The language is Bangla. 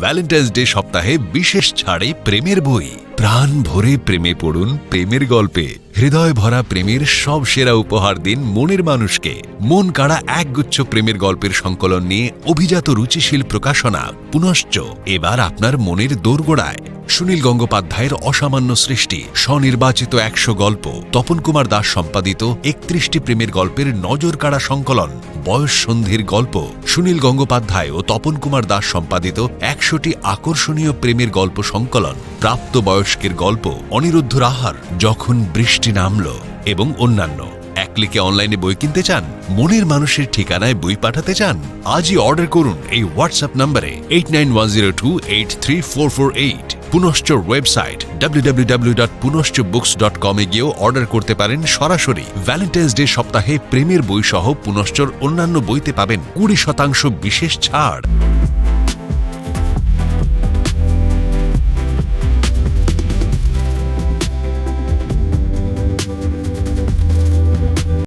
ভ্যালেন্টাইন্স ডে সপ্তাহে বিশেষ ছাড়ে প্রেমের বই। প্রাণ ভরে প্রেমে পড়ুন প্রেমের গল্পে। হৃদয় ভরা প্রেমের সব সেরা উপহার দিন মনের মানুষকে। মন কাড়া একগুচ্ছ প্রেমের গল্পের সংকলন নিয়ে অভিজাত রুচিশীল প্রকাশনা। পুনশ্চ এবার আপনার মনের দোরগোড়ায়। সুনীল গঙ্গোপাধ্যায়ের অসামান্য সৃষ্টি, স্বনির্বাচিত একশো গল্প, তপন কুমার দাস সম্পাদিত একত্রিশটি প্রেমের গল্পের নজর কাড়া সংকলন, বয়স সন্ধির গল্প, সুনীল গঙ্গোপাধ্যায় ও তপন কুমার দাস সম্পাদিত একশোটি আকর্ষণীয় প্রেমের গল্প সংকলন প্রাপ্ত বয়স্কের গল্প, অনিরুদ্ধ রাহার, যখন বৃষ্টি নামল, এবং অন্যান্য। এক ক্লিকে অনলাইনে বই কিনতে চান? মনের মানুষের ঠিকানায় বই পাঠাতে চান? আজই অর্ডার করুন এই হোয়াটসঅ্যাপ নম্বরে eight nine one zero two eight three four four eight Punashcha website www.punoshchbooks.com এ গিয়েও অর্ডার করতে পারেন সরাসরি। ভ্যালেন্টাইন্স ডে সপ্তাহে প্রেমের বই সহ পুনশ্চর অন্যান্য বইতে পাবেন কুড়ি শতাংশ বিশেষ ছাড়।